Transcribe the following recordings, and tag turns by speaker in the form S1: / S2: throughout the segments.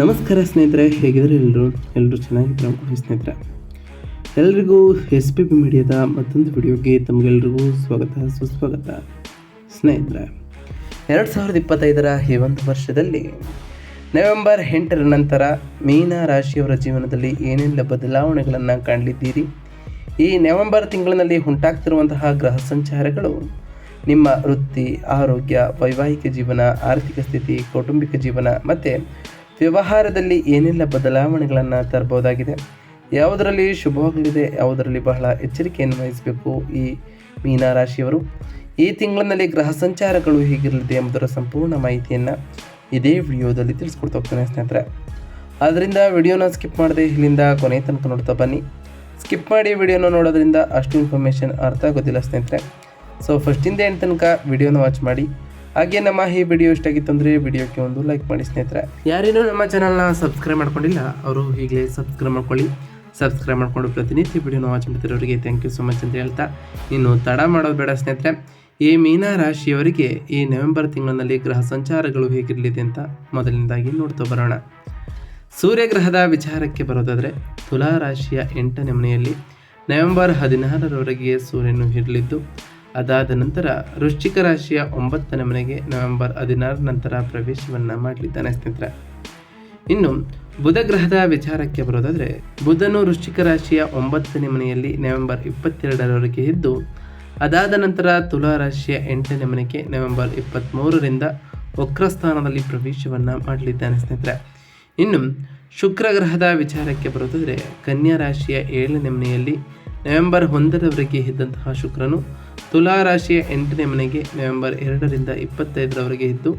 S1: ನಮಸ್ಕಾರ ಸ್ನೇಹಿತರೆ, ಹೇಗಿದ್ದಾರೆ ಎಲ್ಲರೂ ಎಲ್ಲರೂ ಚೆನ್ನಾಗಿದ್ದಾರೆ ಸ್ನೇಹಿತರೆ? ಎಲ್ರಿಗೂ ಎಸ್ ಪಿ ಬಿ ಮೀಡಿಯಾದ ಮತ್ತೊಂದು ವಿಡಿಯೋಗೆ ತಮಗೆಲ್ರಿಗೂ ಸ್ವಾಗತ, ಸುಸ್ವಾಗತ. ಸ್ನೇಹಿತರೆ, ಎರಡು ಸಾವಿರದ ಇಪ್ಪತ್ತೈದರ ಈ ಒಂದು ವರ್ಷದಲ್ಲಿ ನವೆಂಬರ್ ಎಂಟರ ನಂತರ ಮೀನ ರಾಶಿಯವರ ಜೀವನದಲ್ಲಿ ಏನೆಲ್ಲ ಬದಲಾವಣೆಗಳನ್ನು ಕಾಣಲಿದ್ದೀರಿ? ಈ ನವೆಂಬರ್ ತಿಂಗಳಿನಲ್ಲಿ ಉಂಟಾಗ್ತಿರುವಂತಹ ಗ್ರಹ ಸಂಚಾರಗಳು ನಿಮ್ಮ ವೃತ್ತಿ, ಆರೋಗ್ಯ, ವೈವಾಹಿಕ ಜೀವನ, ಆರ್ಥಿಕ ಸ್ಥಿತಿ, ಕೌಟುಂಬಿಕ ಜೀವನ, ಮತ್ತು ವ್ಯವಹಾರದಲ್ಲಿ ಏನೆಲ್ಲ ಬದಲಾವಣೆಗಳನ್ನು ತರಬಹುದಾಗಿದೆ? ಯಾವುದರಲ್ಲಿ ಶುಭವಾಗಲಿದೆ, ಯಾವುದರಲ್ಲಿ ಬಹಳ ಎಚ್ಚರಿಕೆಯನ್ನು ವಹಿಸಬೇಕು ಈ ಮೀನ ರಾಶಿಯವರು ಈ ತಿಂಗಳಿನಲ್ಲಿ ಗ್ರಹ ಸಂಚಾರಗಳು ಹೇಗಿರಲಿದೆ ಎಂಬುದರ ಸಂಪೂರ್ಣ ಮಾಹಿತಿಯನ್ನು ಇದೇ ವಿಡಿಯೋದಲ್ಲಿ ತಿಳಿಸ್ಕೊಡ್ತಾ ಹೋಗ್ತಾನೆ ಸ್ನೇಹಿತರೆ. ಆದ್ದರಿಂದ ವಿಡಿಯೋನ ಸ್ಕಿಪ್ ಮಾಡದೆ ಇಲ್ಲಿಂದ ಕೊನೆ ತನಕ ನೋಡ್ತಾ ಬನ್ನಿ. ಸ್ಕಿಪ್ ಮಾಡಿ ವಿಡಿಯೋನ ನೋಡೋದ್ರಿಂದ ಅಷ್ಟು ಇನ್ಫಾರ್ಮೇಷನ್ ಅರ್ಥ ಆಗೋದಿಲ್ಲ ಸ್ನೇಹಿತರೆ. ಸೊ ಫಸ್ಟಿಂದ ಏನು ತನಕ ವಿಡಿಯೋನ ವಾಚ್ ಮಾಡಿ. ಹಾಗೆ ನಮ್ಮ ಈ ವಿಡಿಯೋ ಇಷ್ಟ ಆಗಿತ್ತು ಅಂದರೆ ವಿಡಿಯೋಕ್ಕೆ ಒಂದು ಲೈಕ್ ಮಾಡಿ ಸ್ನೇಹಿತರೆ. ಯಾರೇನೂ ನಮ್ಮ ಚಾನಲ್ನ ಸಬ್ಸ್ಕ್ರೈಬ್ ಮಾಡ್ಕೊಂಡಿಲ್ಲ, ಅವರು ಈಗಲೇ ಸಬ್ಸ್ಕ್ರೈಬ್ ಮಾಡ್ಕೊಳ್ಳಿ. ಸಬ್ಸ್ಕ್ರೈಬ್ ಮಾಡ್ಕೊಂಡು ಪ್ರತಿನಿತ್ಯ ವಿಡಿಯೋನ ವಾಚ್ ಮಾಡ್ತಿರೋರಿಗೆ ಥ್ಯಾಂಕ್ ಯು ಸೋ ಮಚ್ ಅಂತ ಹೇಳ್ತಾ ಇನ್ನು ತಡ ಮಾಡೋದು ಬೇಡ ಸ್ನೇಹಿತರೆ. ಈ ಮೀನ ರಾಶಿಯವರಿಗೆ ಈ ನವೆಂಬರ್ ತಿಂಗಳಿನಲ್ಲಿ ಗ್ರಹ ಸಂಚಾರಗಳು ಹೇಗಿರಲಿದೆ ಅಂತ ಮೊದಲಿನದಾಗಿ ನೋಡ್ತಾ ಬರೋಣ. ಸೂರ್ಯಗ್ರಹದ ವಿಚಾರಕ್ಕೆ ಬರೋದಾದರೆ ತುಲಾ ರಾಶಿಯ ಎಂಟನೇ ಮನೆಯಲ್ಲಿ ನವೆಂಬರ್ ಹದಿನಾರರವರೆಗೆ ಸೂರ್ಯನು ಇರಲಿದ್ದು ಅದಾದ ನಂತರ ವೃಶ್ಚಿಕ ರಾಶಿಯ ಒಂಬತ್ತನೇ ಮನೆಗೆ ನವೆಂಬರ್ ಹದಿನಾರ ನಂತರ ಪ್ರವೇಶವನ್ನು ಮಾಡಲಿದ್ದಾನೆ ಸ್ನೇಹಿತರೆ. ಇನ್ನು ಬುಧ ಗ್ರಹದ ವಿಚಾರಕ್ಕೆ ಬರೋದಾದರೆ ಬುಧನು ವೃಶ್ಚಿಕ ರಾಶಿಯ ಒಂಬತ್ತನೇ ಮನೆಯಲ್ಲಿ ನವೆಂಬರ್ ಇಪ್ಪತ್ತೆರಡರವರೆಗೆ ಇದ್ದು, ಅದಾದ ನಂತರ ತುಲಾ ರಾಶಿಯ ಎಂಟನೇ ಮನೆಗೆ ನವೆಂಬರ್ ಇಪ್ಪತ್ತ್ಮೂರರಿಂದ ವಕ್ರಸ್ಥಾನದಲ್ಲಿ ಪ್ರವೇಶವನ್ನು ಮಾಡಲಿದ್ದಾನೆ ಸ್ನೇಹಿತರೆ. ಇನ್ನು ಶುಕ್ರ ಗ್ರಹದ ವಿಚಾರಕ್ಕೆ ಬರೋದಾದರೆ ಕನ್ಯಾ ರಾಶಿಯ ಏಳನೇ ಮನೆಯಲ್ಲಿ ನವೆಂಬರ್ ಒಂದರವರೆಗೆ ಇದ್ದಂತಹ ಶುಕ್ರನು ತುಲಾ ರಾಶಿಯ ಎಂಟನೇ ಮನೆಗೆ ನವೆಂಬರ್ ಎರಡರಿಂದ ಇಪ್ಪತ್ತೈದರವರೆಗೆ ಇದ್ದು,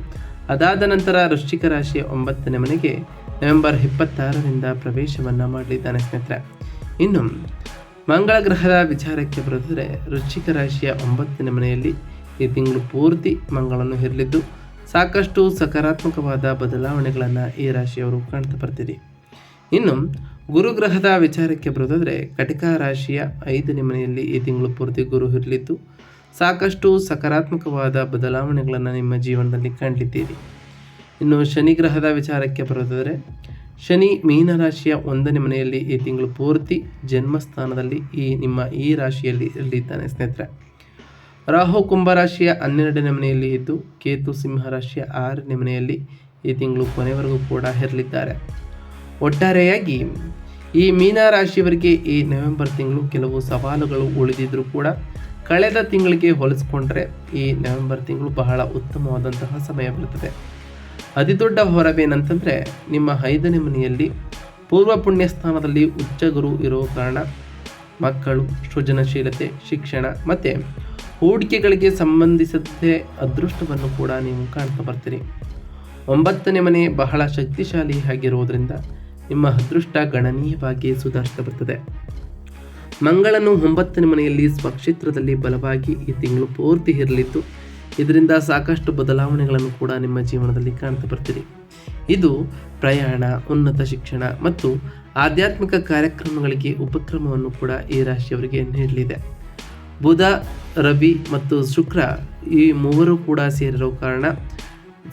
S1: ಅದಾದ ನಂತರ ವೃಶ್ಚಿಕ ರಾಶಿಯ ಒಂಬತ್ತನೇ ಮನೆಗೆ ನವೆಂಬರ್ ಇಪ್ಪತ್ತಾರರಿಂದ ಪ್ರವೇಶವನ್ನು ಮಾಡಲಿದ್ದಾನೆ ಸ್ನೇಹಿತರೆ. ಇನ್ನು, ಮಂಗಳ ಗ್ರಹದ ವಿಚಾರಕ್ಕೆ ಬರೆದರೆ ವೃಶ್ಚಿಕ ರಾಶಿಯ ಒಂಬತ್ತನೇ ಮನೆಯಲ್ಲಿ ಈ ತಿಂಗಳು ಪೂರ್ತಿ ಮಂಗಳನ್ನು ಇರಲಿದ್ದು, ಸಾಕಷ್ಟು ಸಕಾರಾತ್ಮಕವಾದ ಬದಲಾವಣೆಗಳನ್ನು ಈ ರಾಶಿಯವರು ಕಾಣ್ತಾ ಬರ್ತೀರಿ ಇನ್ನು ಗುರುಗ್ರಹದ ವಿಚಾರಕ್ಕೆ ಬರೋದಾದರೆ ಕಟಿಕ ರಾಶಿಯ ಐದನೇ ಮನೆಯಲ್ಲಿ ಈ ತಿಂಗಳು ಪೂರ್ತಿ ಗುರು ಇರಲಿದ್ದು, ಸಾಕಷ್ಟು ಸಕಾರಾತ್ಮಕವಾದ ಬದಲಾವಣೆಗಳನ್ನು ನಿಮ್ಮ ಜೀವನದಲ್ಲಿ ಕಂಡಿದ್ದೀರಿ. ಇನ್ನು ಶನಿ ಗ್ರಹದ ವಿಚಾರಕ್ಕೆ ಬರೋದಾದರೆ ಶನಿ ಮೀನ ರಾಶಿಯ ಒಂದನೇ ಮನೆಯಲ್ಲಿ ಈ ತಿಂಗಳು ಪೂರ್ತಿ ಜನ್ಮಸ್ಥಾನದಲ್ಲಿ ಈ ನಿಮ್ಮ ಈ ರಾಶಿಯಲ್ಲಿ ಇರಲಿದ್ದಾನೆ ಸ್ನೇಹಿತರೆ. ರಾಹು ಕುಂಭರಾಶಿಯ ಹನ್ನೆರಡನೇ ಮನೆಯಲ್ಲಿ ಇದ್ದು, ಕೇತು ಸಿಂಹ ರಾಶಿಯ ಆರನೇ ಮನೆಯಲ್ಲಿ ಈ ತಿಂಗಳು ಕೊನೆವರೆಗೂ ಕೂಡ ಇರಲಿದ್ದಾರೆ. ಒಟ್ಟಾರೆಯಾಗಿ ಈ ಮೀನ ರಾಶಿಯವರಿಗೆ ಈ ನವೆಂಬರ್ ತಿಂಗಳು ಕೆಲವು ಸವಾಲುಗಳು ಉಳಿದಿದ್ದರೂ ಕೂಡ ಕಳೆದ ತಿಂಗಳಿಗೆ ಹೋಲಿಸಿಕೊಂಡ್ರೆ ಈ ನವೆಂಬರ್ ತಿಂಗಳು ಬಹಳ ಉತ್ತಮವಾದಂತಹ ಸಮಯ ಬರುತ್ತದೆ. ಅತಿದೊಡ್ಡ ಹೊರವೇನಂತಂದರೆ ನಿಮ್ಮ ಐದನೇ ಮನೆಯಲ್ಲಿ ಪೂರ್ವ ಪುಣ್ಯ ಸ್ಥಾನದಲ್ಲಿ ಉಚ್ಚ ಗುರು ಇರೋ ಕಾರಣ ಮಕ್ಕಳು, ಸೃಜನಶೀಲತೆ, ಶಿಕ್ಷಣ ಮತ್ತು ಹೂಡಿಕೆಗಳಿಗೆ ಸಂಬಂಧಿಸಿದಂತೆ ಅದೃಷ್ಟವನ್ನು ಕೂಡ ನೀವು ಕಾಣ್ತಾ ಬರ್ತೀರಿ. ಒಂಬತ್ತನೇ ಮನೆ ಬಹಳ ಶಕ್ತಿಶಾಲಿ ಆಗಿರುವುದರಿಂದ ನಿಮ್ಮ ಅದೃಷ್ಟ ಗಣನೀಯವಾಗಿ ಸುಧಾರಿಸ್ತಾ ಬರ್ತದೆ. ಮಂಗಳನು ಒಂಬತ್ತನೇ ಮನೆಯಲ್ಲಿ ಸ್ವಕ್ಷೇತ್ರದಲ್ಲಿ ಬಲವಾಗಿ ಈ ತಿಂಗಳು ಪೂರ್ತಿ ಇರಲಿದ್ದು ಇದರಿಂದ ಸಾಕಷ್ಟು ಬದಲಾವಣೆಗಳನ್ನು ಕೂಡ ನಿಮ್ಮ ಜೀವನದಲ್ಲಿ ಕಾಣ್ತಾ ಬರ್ತೀರಿ. ಇದು ಪ್ರಯಾಣ, ಉನ್ನತ ಶಿಕ್ಷಣ ಮತ್ತು ಆಧ್ಯಾತ್ಮಿಕ ಕಾರ್ಯಕ್ರಮಗಳಿಗೆ ಉಪಕ್ರಮವನ್ನು ಕೂಡ ಈ ರಾಶಿಯವರಿಗೆ ನೀಡಲಿದೆ. ಬುಧ, ರವಿ ಮತ್ತು ಶುಕ್ರ ಈ ಮೂವರು ಕೂಡ ಸೇರಿರೋ ಕಾರಣ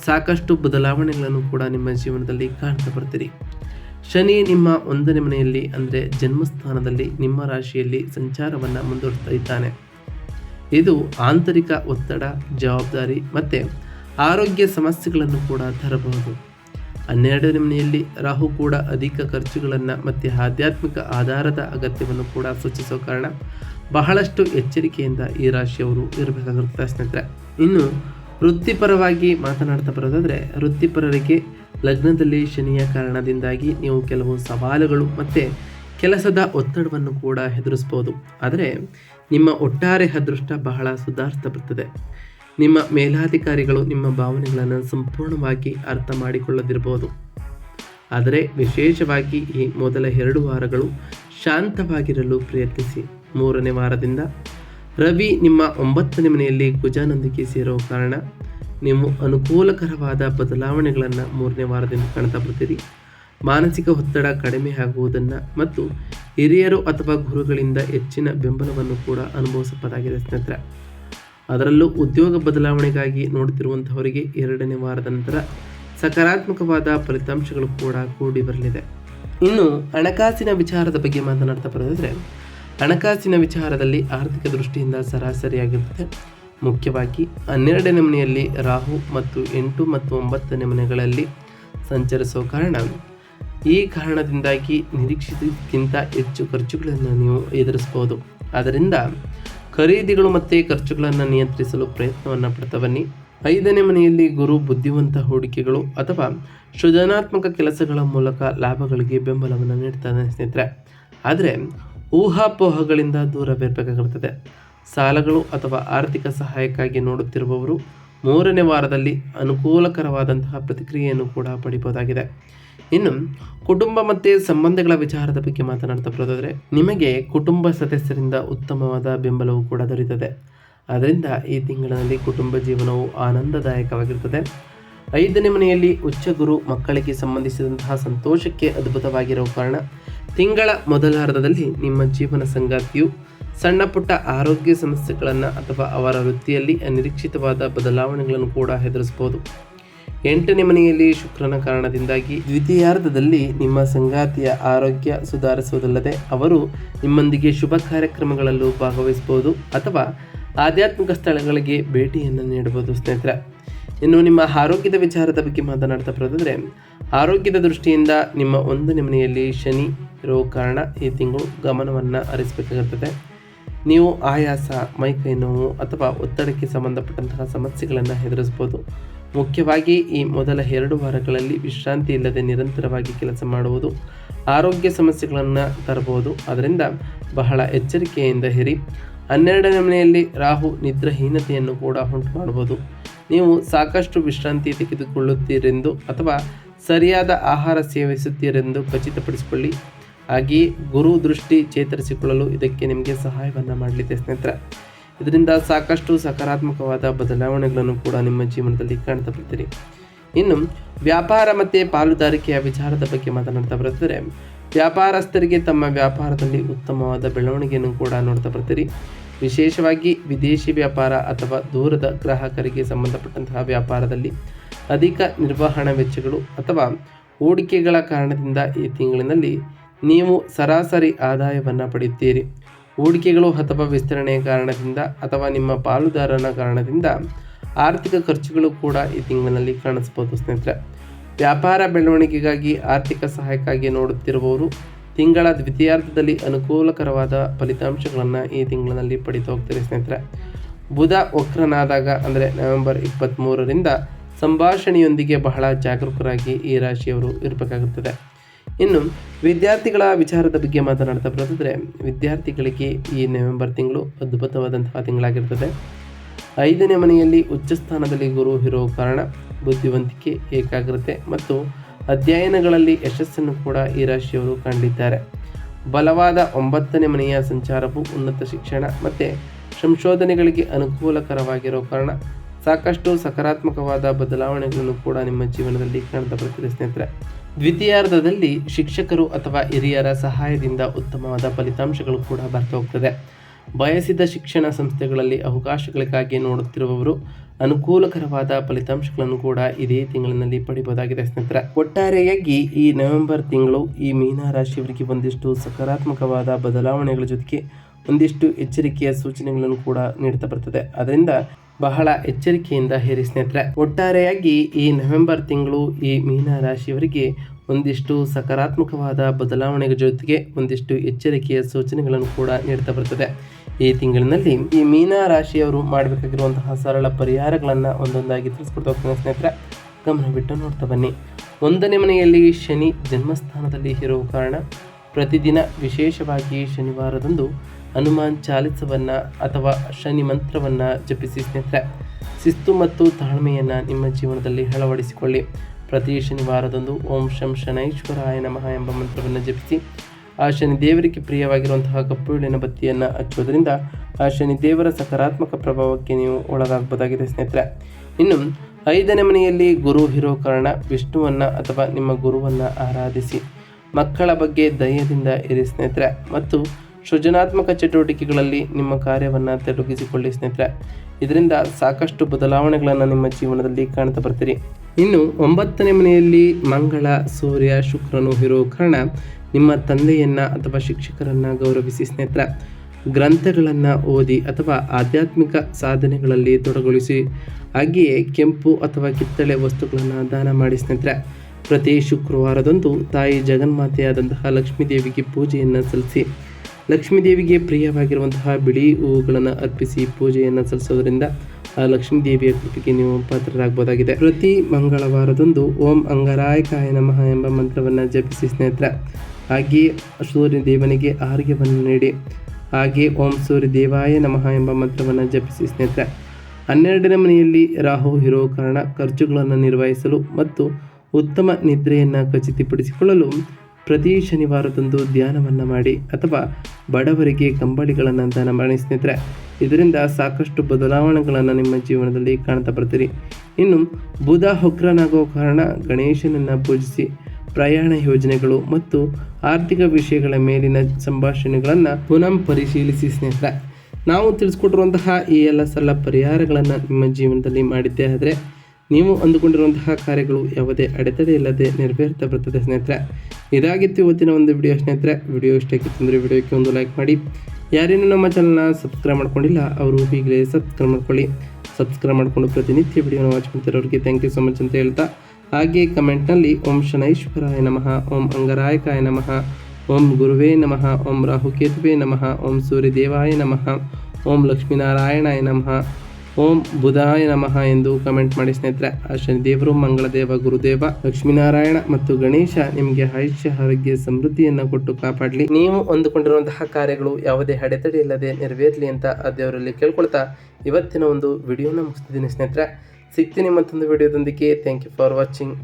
S1: ಸಾಕಷ್ಟು ಬದಲಾವಣೆಗಳನ್ನು ಕೂಡ ನಿಮ್ಮ ಜೀವನದಲ್ಲಿ ಕಾಣ್ತಾ ಬರ್ತೀರಿ. ಶನಿ ನಿಮ್ಮ ಒಂದನೇ ಮನೆಯಲ್ಲಿ, ಅಂದರೆ ಜನ್ಮಸ್ಥಾನದಲ್ಲಿ ನಿಮ್ಮ ರಾಶಿಯಲ್ಲಿ ಸಂಚಾರವನ್ನು ಮುಂದುವರಿಸ್ತಾ ಇದ್ದಾನೆ. ಇದು ಆಂತರಿಕ ಒತ್ತಡ, ಜವಾಬ್ದಾರಿ ಮತ್ತು ಆರೋಗ್ಯ ಸಮಸ್ಯೆಗಳನ್ನು ಕೂಡ ತರಬಹುದು. ಹನ್ನೆರಡನೇ ಮನೆಯಲ್ಲಿ ರಾಹು ಕೂಡ ಅಧಿಕ ಖರ್ಚುಗಳನ್ನು ಮತ್ತು ಆಧ್ಯಾತ್ಮಿಕ ಆಧಾರದ ಅಗತ್ಯವನ್ನು ಕೂಡ ಸೂಚಿಸೋ ಕಾರಣ ಬಹಳಷ್ಟು ಎಚ್ಚರಿಕೆಯಿಂದ ಈ ರಾಶಿಯವರು ಇರಬೇಕಾಗಿರುತ್ತೆ ಸ್ನೇಹಿತರೆ. ಇನ್ನು ವೃತ್ತಿಪರವಾಗಿ ಮಾತನಾಡ್ತಾ ಬರೋದಾದರೆ ವೃತ್ತಿಪರರಿಗೆ ಲಗ್ನದಲ್ಲಿ ಶನಿಯ ಕಾರಣದಿಂದಾಗಿ ನೀವು ಕೆಲವು ಸವಾಲುಗಳು ಮತ್ತು ಕೆಲಸದ ಒತ್ತಡವನ್ನು ಕೂಡ ಎದುರಿಸ್ಬೋದು ಆದರೆ ನಿಮ್ಮ ಒಟ್ಟಾರೆ ಅದೃಷ್ಟ ಬಹಳ ಸುಧಾರಿಸ್ತಾ ಬರ್ತದೆ. ನಿಮ್ಮ ಮೇಲಾಧಿಕಾರಿಗಳು ನಿಮ್ಮ ಭಾವನೆಗಳನ್ನು ಸಂಪೂರ್ಣವಾಗಿ ಅರ್ಥ ಮಾಡಿಕೊಳ್ಳದಿರ್ಬೋದು ಆದರೆ ವಿಶೇಷವಾಗಿ ಈ ಮೊದಲ ಎರಡು ವಾರಗಳು ಶಾಂತವಾಗಿರಲು ಪ್ರಯತ್ನಿಸಿ. ಮೂರನೇ ವಾರದಿಂದ ರವಿ ನಿಮ್ಮ ಒಂಬತ್ತನೇ ಮನೆಯಲ್ಲಿ ಕುಜನೊಂದಿಗೆ ಸೇರೋ ಕಾರಣ ನೀವು ಅನುಕೂಲಕರವಾದ ಬದಲಾವಣೆಗಳನ್ನು ಮೂರನೇ ವಾರದಿಂದ ಕಾಣ್ತಾ ಬರ್ತೀರಿ. ಮಾನಸಿಕ ಒತ್ತಡ ಕಡಿಮೆ ಆಗುವುದನ್ನು ಮತ್ತು ಹಿರಿಯರು ಅಥವಾ ಗುರುಗಳಿಂದ ಹೆಚ್ಚಿನ ಬೆಂಬಲವನ್ನು ಕೂಡ ಅನುಭವಿಸಬಹುದಾಗಿದೆ ಸ್ನೇಹಿತರೆ. ಅದರಲ್ಲೂ ಉದ್ಯೋಗ ಬದಲಾವಣೆಗಾಗಿ ನೋಡುತ್ತಿರುವಂಥವರಿಗೆ ಎರಡನೇ ವಾರದ ನಂತರ ಸಕಾರಾತ್ಮಕವಾದ ಫಲಿತಾಂಶಗಳು ಕೂಡ ಕೂಡಿ ಬರಲಿದೆ. ಇನ್ನು ಹಣಕಾಸಿನ ವಿಚಾರದ ಬಗ್ಗೆ ಮಾತನಾಡ್ತಾ ಬರೋದಾದರೆ, ಹಣಕಾಸಿನ ವಿಚಾರದಲ್ಲಿ ಆರ್ಥಿಕ ದೃಷ್ಟಿಯಿಂದ ಸರಾಸರಿಯಾಗಿರುತ್ತದೆ ಮುಖ್ಯವಾಗಿ ಹನ್ನೆರಡನೇ ಮನೆಯಲ್ಲಿ ರಾಹು ಮತ್ತು ಎಂಟು ಮತ್ತು ಒಂಬತ್ತನೇ ಮನೆಗಳಲ್ಲಿ ಸಂಚರಿಸುವ ಕಾರಣ. ಈ ಕಾರಣದಿಂದಾಗಿ ನಿರೀಕ್ಷಿತಕ್ಕಿಂತ ಹೆಚ್ಚು ಖರ್ಚುಗಳನ್ನು ನೀವು ಎದುರಿಸಬಹುದು. ಆದ್ದರಿಂದ ಖರೀದಿಗಳು ಮತ್ತು ಖರ್ಚುಗಳನ್ನು ನಿಯಂತ್ರಿಸಲು ಪ್ರಯತ್ನವನ್ನು ಪಡ್ತಾ ಬನ್ನಿ. ಐದನೇ ಮನೆಯಲ್ಲಿ ಗುರು ಬುದ್ಧಿವಂತ ಹೂಡಿಕೆಗಳು ಅಥವಾ ಸೃಜನಾತ್ಮಕ ಕೆಲಸಗಳ ಮೂಲಕ ಲಾಭಗಳಿಗೆ ಬೆಂಬಲವನ್ನು ನೀಡ್ತಾನೆ ಸ್ನೇಹಿತರೆ. ಆದರೆ ಊಹಾಪೋಹಗಳಿಂದ ದೂರವಿರಬೇಕಾಗಿರುತ್ತದೆ ಸಾಲಗಳು ಅಥವಾ ಆರ್ಥಿಕ ಸಹಾಯಕ್ಕಾಗಿ ನೋಡುತ್ತಿರುವವರು ಮೂರನೇ ವಾರದಲ್ಲಿ ಅನುಕೂಲಕರವಾದಂತಹ ಪ್ರತಿಕ್ರಿಯೆಯನ್ನು ಕೂಡ ಪಡಿಬೋದಾಗಿದೆ. ಇನ್ನು, ಕುಟುಂಬ ಮತ್ತು ಸಂಬಂಧಗಳ ವಿಚಾರದ ಬಗ್ಗೆ ಮಾತನಾಡ್ತಾ ಬರೋದಾದರೆ, ನಿಮಗೆ ಕುಟುಂಬ ಸದಸ್ಯರಿಂದ ಉತ್ತಮವಾದ ಬೆಂಬಲವು ಕೂಡ ದೊರೆಯುತ್ತದೆ. ಆದ್ದರಿಂದ ಈ ತಿಂಗಳಿನಲ್ಲಿ ಕುಟುಂಬ ಜೀವನವು ಆನಂದದಾಯಕವಾಗಿರುತ್ತದೆ. ಐದನೇ ಮನೆಯಲ್ಲಿ ಉಚ್ಚ ಗುರು ಮಕ್ಕಳಿಗೆ ಸಂಬಂಧಿಸಿದಂತಹ ಸಂತೋಷಕ್ಕೆ ಅದ್ಭುತವಾಗಿರುವ ಕಾರಣ, ತಿಂಗಳ ಮೊದಲಾರ್ಧದಲ್ಲಿ ನಿಮ್ಮ ಜೀವನ ಸಂಗಾತಿಯು ಸಣ್ಣ ಪುಟ್ಟ ಆರೋಗ್ಯ ಸಮಸ್ಯೆಗಳನ್ನು ಅಥವಾ ಅವರ ವೃತ್ತಿಯಲ್ಲಿ ಅನಿರೀಕ್ಷಿತವಾದ ಬದಲಾವಣೆಗಳನ್ನು ಕೂಡ ಹೆದರಿಸಬಹುದು. ಎಂಟನೇ ಮನೆಯಲ್ಲಿ ಶುಕ್ರನ ಕಾರಣದಿಂದಾಗಿ ದ್ವಿತೀಯಾರ್ಧದಲ್ಲಿ ನಿಮ್ಮ ಸಂಗಾತಿಯ ಆರೋಗ್ಯ ಸುಧಾರಿಸುವುದಲ್ಲದೆ ಅವರು ನಿಮ್ಮೊಂದಿಗೆ ಶುಭ ಕಾರ್ಯಕ್ರಮಗಳಲ್ಲೂ ಭಾಗವಹಿಸಬಹುದು ಅಥವಾ ಆಧ್ಯಾತ್ಮಿಕ ಸ್ಥಳಗಳಿಗೆ ಭೇಟಿಯನ್ನು ನೀಡಬಹುದು ಸ್ನೇಹಿತರೆ. ಇನ್ನು ನಿಮ್ಮ ಆರೋಗ್ಯದ ವಿಚಾರದ ಬಗ್ಗೆ ಮಾತನಾಡ್ತಾ ಬರೋದಾದರೆ, ಆರೋಗ್ಯದ ದೃಷ್ಟಿಯಿಂದ ನಿಮ್ಮ ಒಂದು ಮನೆಯಲ್ಲಿ ಶನಿ ಇರೋ ಕಾರಣ ಈ ತಿಂಗಳು ಗಮನವನ್ನು ಹರಿಸಬೇಕಾಗುತ್ತದೆ. ನೀವು ಆಯಾಸ ಮೈಕೈ ನೋವು ಅಥವಾ ಒತ್ತಡಕ್ಕೆ ಸಂಬಂಧಪಟ್ಟಂತಹ ಸಮಸ್ಯೆಗಳನ್ನು ಎದುರಿಸ್ಬೋದು. ಮುಖ್ಯವಾಗಿ ಈ ಮೊದಲ ಎರಡು ವಾರಗಳಲ್ಲಿ ವಿಶ್ರಾಂತಿ ಇಲ್ಲದೆ ನಿರಂತರವಾಗಿ ಕೆಲಸ ಮಾಡುವುದು ಆರೋಗ್ಯ ಸಮಸ್ಯೆಗಳನ್ನು ತರಬಹುದು ಅದರಿಂದ ಬಹಳ ಎಚ್ಚರಿಕೆಯಿಂದ ಹಿರಿ ಹನ್ನೆರಡನೇ ಮನೆಯಲ್ಲಿ ರಾಹು ನಿದ್ರಾಹೀನತೆಯನ್ನು ಕೂಡ ಉಂಟು ಮಾಡಬಹುದು ನೀವು ಸಾಕಷ್ಟು ವಿಶ್ರಾಂತಿ ತೆಗೆದುಕೊಳ್ಳುತ್ತೀರೆಂದು ಅಥವಾ ಸರಿಯಾದ ಆಹಾರ ಸೇವಿಸುತ್ತೀರೆಂದು ಖಚಿತಪಡಿಸಿಕೊಳ್ಳಿ. ಹಾಗೆಯೇ ಗುರು ದೃಷ್ಟಿ ಚೇತರಿಸಿಕೊಳ್ಳಲು ಇದಕ್ಕೆ ನಿಮಗೆ ಸಹಾಯವನ್ನು ಮಾಡಲಿದೆ ಸ್ನೇಹಿತರೆ. ಇದರಿಂದ ಸಾಕಷ್ಟು ಸಕಾರಾತ್ಮಕವಾದ ಬದಲಾವಣೆಗಳನ್ನು ಕೂಡ ನಿಮ್ಮ ಜೀವನದಲ್ಲಿ ಕಾಣ್ತಾ ಬರ್ತೀರಿ. ಇನ್ನು ವ್ಯಾಪಾರ ಮತ್ತು ಪಾಲುದಾರಿಕೆಯ ವಿಚಾರದ ಬಗ್ಗೆ ಮಾತನಾಡ್ತಾ ಬರ್ತಾರೆ ವ್ಯಾಪಾರಸ್ಥರಿಗೆ ತಮ್ಮ ವ್ಯಾಪಾರದಲ್ಲಿ ಉತ್ತಮವಾದ ಬೆಳವಣಿಗೆಯನ್ನು ಕೂಡ ನೋಡ್ತಾ ಬರ್ತೀರಿ. ವಿಶೇಷವಾಗಿ ವಿದೇಶಿ ವ್ಯಾಪಾರ ಅಥವಾ ದೂರದ ಗ್ರಾಹಕರಿಗೆ ಸಂಬಂಧಪಟ್ಟಂತಹ ವ್ಯಾಪಾರದಲ್ಲಿ ಅಧಿಕ ನಿರ್ವಹಣಾ ವೆಚ್ಚಗಳು ಅಥವಾ ಹೂಡಿಕೆಗಳ ಕಾರಣದಿಂದ ಈ ತಿಂಗಳಿನಲ್ಲಿ ನೀವು ಸರಾಸರಿ ಆದಾಯವನ್ನು ಪಡೆಯುತ್ತೀರಿ ಹೂಡಿಕೆಗಳು ಅಥವಾ ವಿಸ್ತರಣೆಯ ಕಾರಣದಿಂದ ಅಥವಾ ನಿಮ್ಮ ಪಾಲುದಾರನ ಕಾರಣದಿಂದ ಆರ್ಥಿಕ ಖರ್ಚುಗಳು ಕೂಡ ಈ ತಿಂಗಳಿನಲ್ಲಿ ಕಾಣಿಸ್ಬೋದು ಸ್ನೇಹಿತರೆ. ವ್ಯಾಪಾರ ಬೆಳವಣಿಗೆಗಾಗಿ ಆರ್ಥಿಕ ಸಹಾಯಕ್ಕಾಗಿ ನೋಡುತ್ತಿರುವವರು ತಿಂಗಳ ದ್ವಿತೀಯಾರ್ಧದಲ್ಲಿ ಅನುಕೂಲಕರವಾದ ಫಲಿತಾಂಶಗಳನ್ನು ಈ ತಿಂಗಳಿನಲ್ಲಿ ಪಡಿತಾ ಹೋಗ್ತಾರೆ ಸ್ನೇಹಿತರೆ. ಬುಧ ವಕ್ರನಾದಾಗ ಅಂದರೆ ನವೆಂಬರ್ ಇಪ್ಪತ್ತ್ಮೂರರಿಂದ ಸಂಭಾಷಣೆಯೊಂದಿಗೆ ಬಹಳ ಜಾಗರೂಕರಾಗಿ ಈ ರಾಶಿಯವರು ಇರಬೇಕಾಗುತ್ತದೆ. ಇನ್ನು ವಿದ್ಯಾರ್ಥಿಗಳ ವಿಚಾರದ ಬಗ್ಗೆ ಮಾತನಾಡ್ತಾ ಬರೋದಾದರೆ ವಿದ್ಯಾರ್ಥಿಗಳಿಗೆ ಈ ನವೆಂಬರ್ ತಿಂಗಳು ಅದ್ಭುತವಾದಂತಹ ತಿಂಗಳಾಗಿರ್ತದೆ. ಐದನೇ ಮನೆಯಲ್ಲಿ ಉಚ್ಚ ಸ್ಥಾನದಲ್ಲಿ ಗುರು ಇರೋ ಕಾರಣ ಬುದ್ಧಿವಂತಿಕೆ, ಏಕಾಗ್ರತೆ ಮತ್ತು ಅಧ್ಯಯನಗಳಲ್ಲಿ ಯಶಸ್ಸನ್ನು ಕೂಡ ಈ ರಾಶಿಯವರು ಕಂಡಿದ್ದಾರೆ. ಬಲವಾದ ಒಂಬತ್ತನೇ ಮನೆಯ ಸಂಚಾರವು ಉನ್ನತ ಶಿಕ್ಷಣ ಮತ್ತು ಸಂಶೋಧನೆಗಳಿಗೆ ಅನುಕೂಲಕರವಾಗಿರೋ ಕಾರಣ ಸಾಕಷ್ಟು ಸಕಾರಾತ್ಮಕವಾದ ಬದಲಾವಣೆಗಳನ್ನು ಕೂಡ ನಿಮ್ಮ ಜೀವನದಲ್ಲಿ ಕಾಣ್ತಾ ಬರ್ತೀರಿ ಸ್ನೇಹಿತರೆ. ದ್ವಿತೀಯಾರ್ಧದಲ್ಲಿ ಶಿಕ್ಷಕರು ಅಥವಾ ಹಿರಿಯರ ಸಹಾಯದಿಂದ ಉತ್ತಮವಾದ ಫಲಿತಾಂಶಗಳು ಕೂಡ ಬರ್ತಾ ಹೋಗ್ತದೆ. ಬಯಸಿದ ಶಿಕ್ಷಣ ಸಂಸ್ಥೆಗಳಲ್ಲಿ ಅವಕಾಶಗಳಿಗಾಗಿ ನೋಡುತ್ತಿರುವವರು ಅನುಕೂಲಕರವಾದ ಫಲಿತಾಂಶಗಳನ್ನು ಕೂಡ ಇದೇ ತಿಂಗಳಿನಲ್ಲಿ ಪಡಿಬಹುದಾಗಿದೆ ಸ್ನೇಹಿತರೆ. ಒಟ್ಟಾರೆಯಾಗಿ ಈ ನವೆಂಬರ್ ತಿಂಗಳು ಈ ಮೀನ ರಾಶಿಯವರಿಗೆ ಒಂದಿಷ್ಟು ಸಕಾರಾತ್ಮಕವಾದ ಬದಲಾವಣೆಗಳ ಜೊತೆಗೆ ಒಂದಿಷ್ಟು ಎಚ್ಚರಿಕೆಯ ಸೂಚನೆಗಳನ್ನು ಕೂಡ ನೀಡುತ್ತಾ ಬರ್ತದೆ. ಅದರಿಂದ ಬಹಳ ಎಚ್ಚರಿಕೆಯಿಂದ ಹೇರಿ ಸ್ನೇಹಿತರೆ. ಒಟ್ಟಾರೆಯಾಗಿ ಈ ನವೆಂಬರ್ ತಿಂಗಳು ಈ ಮೀನ ರಾಶಿಯವರಿಗೆ ಒಂದಿಷ್ಟು ಸಕಾರಾತ್ಮಕವಾದ ಬದಲಾವಣೆಗಳ ಜೊತೆಗೆ ಒಂದಿಷ್ಟು ಎಚ್ಚರಿಕೆಯ ಸೂಚನೆಗಳನ್ನು ಕೂಡ ನೀಡ್ತಾ ಬರ್ತದೆ. ಈ ತಿಂಗಳಿನಲ್ಲಿ ಈ ಮೀನ ರಾಶಿಯವರು ಮಾಡಬೇಕಾಗಿರುವಂತಹ ಸರಳ ಪರಿಹಾರಗಳನ್ನು ಒಂದೊಂದಾಗಿ ತಿಳಿಸ್ಕೊಡ್ತಾ ಸ್ನೇಹಿತರೆ. ಗಮನ ಬಿಟ್ಟು ನೋಡ್ತಾ ಬನ್ನಿ. ಒಂದನೇ ಮನೆಯಲ್ಲಿ ಶನಿ ಜನ್ಮಸ್ಥಾನದಲ್ಲಿ ಇರುವ ಕಾರಣ ಪ್ರತಿದಿನ ವಿಶೇಷವಾಗಿ ಶನಿವಾರದಂದು ಹನುಮಾನ್ ಚಾಲಿಸವನ್ನು ಅಥವಾ ಶನಿ ಮಂತ್ರವನ್ನು ಜಪಿಸಿ ಸ್ನೇಹಿತರೆ. ಶಿಸ್ತು ಮತ್ತು ತಾಳ್ಮೆಯನ್ನು ನಿಮ್ಮ ಜೀವನದಲ್ಲಿ ಅಳವಡಿಸಿಕೊಳ್ಳಿ. ಪ್ರತಿ ಶನಿವಾರದಂದು ಓಂ ಶಂ ಶನೈಶ್ವರಾಯ ನಮಃ ಎಂಬ ಮಂತ್ರವನ್ನು ಜಪಿಸಿ, ಆ ಶನಿ ದೇವರಿಗೆ ಪ್ರಿಯವಾಗಿರುವಂತಹ ಕಪ್ಪುಳಿನ ಬತ್ತಿಯನ್ನು ಹಚ್ಚುವುದರಿಂದ ಆ ಶನಿ ದೇವರ ಸಕಾರಾತ್ಮಕ ಪ್ರಭಾವಕ್ಕೆ ನೀವು ಒಳಗಾಗಬಹುದಾಗಿದೆ ಸ್ನೇಹಿತರೆ. ಇನ್ನು ಐದನೇ ಮನೆಯಲ್ಲಿ ಗುರು ಇರೋ ಕಾರಣ ವಿಷ್ಣುವನ್ನು ಅಥವಾ ನಿಮ್ಮ ಗುರುವನ್ನು ಆರಾಧಿಸಿ, ಮಕ್ಕಳ ಬಗ್ಗೆ ದಯದಿಂದ ಇರಿ ಸ್ನೇಹಿತರೆ. ಮತ್ತು ಸೃಜನಾತ್ಮಕ ಚಟುವಟಿಕೆಗಳಲ್ಲಿ ನಿಮ್ಮ ಕಾರ್ಯವನ್ನು ತೊಡಗಿಸಿಕೊಳ್ಳಿ ಸ್ನೇಹಿತರೆ. ಇದರಿಂದ ಸಾಕಷ್ಟು ಬದಲಾವಣೆಗಳನ್ನು ನಿಮ್ಮ ಜೀವನದಲ್ಲಿ ಕಾಣ್ತಾ ಬರ್ತೀರಿ. ಇನ್ನು ಒಂಬತ್ತನೇ ಮನೆಯಲ್ಲಿ ಮಂಗಳ, ಸೂರ್ಯ, ಶುಕ್ರನು ಇರೋ ಕಾರಣ ನಿಮ್ಮ ತಂದೆಯನ್ನು ಅಥವಾ ಶಿಕ್ಷಕರನ್ನು ಗೌರವಿಸಿ ಸ್ನೇಹಿತರ ಗ್ರಂಥಗಳನ್ನು ಓದಿ ಅಥವಾ ಆಧ್ಯಾತ್ಮಿಕ ಸಾಧನೆಗಳಲ್ಲಿ ತೊಡಗೊಳಿಸಿ, ಹಾಗೆಯೇ ಕೆಂಪು ಅಥವಾ ಕಿತ್ತಳೆ ವಸ್ತುಗಳನ್ನು ದಾನ ಮಾಡಿ ಸ್ನೇಹಿತರೆ. ಪ್ರತಿ ಶುಕ್ರವಾರದಂದು ತಾಯಿ ಜಗನ್ಮಾತೆಯಾದಂತಹ ಲಕ್ಷ್ಮೀದೇವಿಗೆ ಪೂಜೆಯನ್ನು ಸಲ್ಲಿಸಿ, ಲಕ್ಷ್ಮೀದೇವಿಗೆ ಪ್ರಿಯವಾಗಿರುವಂತಹ ಬಿಳಿ ಹೂವುಗಳನ್ನು ಅರ್ಪಿಸಿ ಪೂಜೆಯನ್ನು ಸಲ್ಲಿಸೋದ್ರಿಂದ ಲಕ್ಷ್ಮೀ ದೇವಿಯ ಕೃಪೆಗೆ ನೀವು ಪಾತ್ರರಾಗಬಹುದಾಗಿದೆ. ಪ್ರತಿ ಮಂಗಳವಾರದಂದು ಓಂ ಅಂಗರಾಯಕಾಯ ನಮಃ ಎಂಬ ಮಂತ್ರವನ್ನು ಜಪಿಸಿ ಸ್ನೇಹಿತರ. ಹಾಗೆಯೇ ಸೂರ್ಯ ದೇವನಿಗೆ ಆರೋಗ್ಯವನ್ನು ನೀಡಿ. ಹಾಗೆ ಓಂ ಸೂರ್ಯ ದೇವಾಯ ನಮಃ ಎಂಬ ಮಂತ್ರವನ್ನು ಜಪಿಸಿ ಸ್ನೇಹಿತರೆ. ಹನ್ನೆರಡನೇ ಮನೆಯಲ್ಲಿ ರಾಹು ಇರೋ ಕಾರಣ ಖರ್ಚುಗಳನ್ನು ನಿರ್ವಹಿಸಲು ಮತ್ತು ಉತ್ತಮ ನಿದ್ರೆಯನ್ನು ಖಚಿತಪಡಿಸಿಕೊಳ್ಳಲು ಪ್ರತಿ ಶನಿವಾರದಂದು ಧ್ಯಾನವನ್ನು ಮಾಡಿ ಅಥವಾ ಬಡವರಿಗೆ ಕಂಬಳಿಗಳನ್ನು ದಾನ ಮಾಡಿ ಸ್ನೇಹಿತರೆ, ಇದರಿಂದ ಸಾಕಷ್ಟು ಬದಲಾವಣೆಗಳನ್ನು ನಿಮ್ಮ ಜೀವನದಲ್ಲಿ ಕಾಣ್ತಾ ಬರ್ತೀರಿ. ಇನ್ನು ಬುಧ ಹೊಗ್ರನಾಗೋ ಕಾರಣ ಗಣೇಶನನ್ನು ಪೂಜಿಸಿ ಪ್ರಯಾಣ ಯೋಜನೆಗಳು ಮತ್ತು ಆರ್ಥಿಕ ವಿಷಯಗಳ ಮೇಲಿನ ಸಂಭಾಷಣೆಗಳನ್ನು ಪುನಃ ಪರಿಶೀಲಿಸಿ ಸ್ನೇಹಿತರೆ. ನಾವು ತಿಳಿಸ್ಕೊಟ್ಟಿರುವಂತಹ ಈ ಎಲ್ಲ ಸಲ ಪರಿಹಾರಗಳನ್ನು ನಿಮ್ಮ ಜೀವನದಲ್ಲಿ ಮಾಡಿದ್ದೇ ಆದರೆ ನೀವು ಅಂದುಕೊಂಡಿರುವಂತಹ ಕಾರ್ಯಗಳು ಯಾವುದೇ ಅಡೆತಡೆ ಇಲ್ಲದೆ ನೆರವೇರ್ತಾ ಬರ್ತದೆ ಸ್ನೇಹಿತರೆ. ಇದಾಗಿತ್ತು ಇವತ್ತಿನ ಒಂದು ವಿಡಿಯೋ ಸ್ನೇಹಿತರೆ. ವಿಡಿಯೋ ಇಷ್ಟ ಆಗಿತ್ತು ಅಂದರೆ ವಿಡಿಯೋಕ್ಕೆ ಒಂದು ಲೈಕ್ ಮಾಡಿ. ಯಾರೇನು ನಮ್ಮ ಚಾನಲ್ನ ಸಬ್ಸ್ಕ್ರೈಬ್ ಮಾಡ್ಕೊಂಡಿಲ್ಲ, ಅವರು ಈಗಲೇ ಸಬ್ಸ್ಕ್ರೈಬ್ ಮಾಡ್ಕೊಳ್ಳಿ. ಸಬ್ಸ್ಕ್ರೈಬ್ ಮಾಡಿಕೊಂಡು ಪ್ರತಿನಿತ್ಯ ವಿಡಿಯೋನ ವಾಚ್ ಮಾಡ್ತಿರೋರಿಗೆ ಥ್ಯಾಂಕ್ ಯು ಸೊ ಮಚ್ ಅಂತ ಹೇಳ್ತಾ. ಹಾಗೆ ಕಮೆಂಟ್ನಲ್ಲಿ ಓಂ ಶನೈಶ್ವರಾಯ ನಮಃ, ಓಂ ಅಂಗರಾಯಕಾಯ ನಮಃ, ಓಂ ಗುರುವೇ ನಮಃ, ಓಂ ರಾಹುಕೇತುವೆ ನಮಃ, ಓಂ ಸೂರ್ಯದೇವಾಯ ನಮಃ, ಓಂ ಲಕ್ಷ್ಮೀನಾರಾಯಣಾಯ ನಮಃ ಓಂ ಬುಧಾಯ ನಮಃ ಎಂದು ಕಮೆಂಟ್ ಮಾಡಿ ಸ್ನೇಹಿತರೆ. ಆ ಶನಿದೇವರು ಮಂಗಳದೇವ, ಗುರುದೇವ, ಲಕ್ಷ್ಮೀನಾರಾಯಣ ಮತ್ತು ಗಣೇಶ ನಿಮಗೆ ಆಯುಷ್ಯ, ಆರೋಗ್ಯ, ಸಮೃದ್ಧಿಯನ್ನು ಕೊಟ್ಟು ಕಾಪಾಡಲಿ. ನೀವು ಅಂದುಕೊಂಡಿರುವಂತಹ ಕಾರ್ಯಗಳು ಯಾವುದೇ ಅಡೆತಡೆ ಇಲ್ಲದೆ ನೆರವೇರಲಿ ಅಂತ ಆ ದೇವರಲ್ಲಿ ಕೇಳ್ಕೊಳ್ತಾ ಇವತ್ತಿನ ಒಂದು ವಿಡಿಯೋನ ಮುಗಿಸ್ತಿದ್ದೀನಿ ಸ್ನೇಹಿತರೆ. ಸಿಗ್ತೀನಿ ಮತ್ತೊಂದು ವಿಡಿಯೋದೊಂದಿಗೆ. Thank you for watching